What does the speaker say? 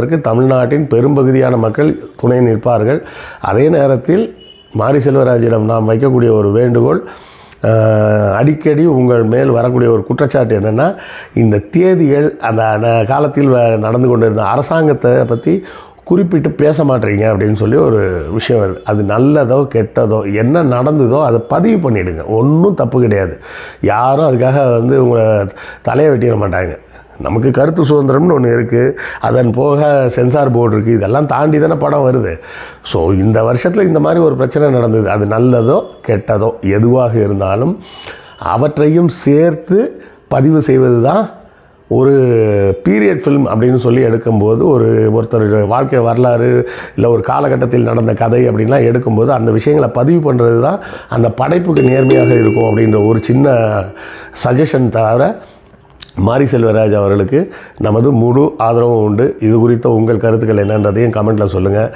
அதற்கு தமிழ்நாட்டின் பெரும்பகுதியான மக்கள் துணை நிற்பார்கள். அதே நேரத்தில் மாரி செல்வராஜிடம் நாம் வைக்கக்கூடிய ஒரு வேண்டுகோள் அடிக்கடி உங்கள் மேல் வரக்கூடிய ஒரு குற்றச்சாட்டு என்னென்னா இந்த தேதிகள் அந்த ந- காலத்தில் வ- நடந்து கொண்டிருந்த அரசாங்கத்தை பற்றி குறிப்பிட்டு பேச மாட்டீங்க அப்படின்னு சொல்லி ஒரு விஷயம் வருது. அது நல்லதோ கெட்டதோ என்ன நடந்ததோ அதை பதிவு பண்ணிவிடுங்க ஒன்றும் தப்பு கிடையாது. யாரும் அதுக்காக வந்து உங்களை தலையை வெட்டிட மாட்டாங்க. நமக்கு கருத்து சுதந்திரம்னு ஒன்று இருக்குது அதன் போக சென்சார் போர்டு இருக்குது இதெல்லாம் தாண்டி தானே படம் வருது. ஸோ இந்த வருஷத்தில் இந்த மாதிரி ஒரு பிரச்சனை நடந்தது. அது நல்லதோ கெட்டதோ எதுவாக இருந்தாலும் அவற்றையும் சேர்த்து பதிவு செய்வது தான் ஒரு பீரியட் ஃபிலிம் அப்படின்னு சொல்லி எடுக்கும்போது ஒரு ஒருத்தர் வாழ்க்கை வரலாறு இல்லை ஒரு காலகட்டத்தில் நடந்த கதை அப்படின்லாம் எடுக்கும்போது அந்த விஷயங்களை பதிவு பண்ணுறது தான் அந்த படைப்புக்கு நேர்மையாக இருக்கும் அப்படின்ற ஒரு சின்ன சஜஷன் தவிர மாரி செல்வராஜ் அவர்களுக்கு நமது முழு ஆதரவும் உண்டு. இது குறித்த உங்கள் கருத்துக்கள் என்னன்றதையும் கமெண்ட்டில் சொல்லுங்கள்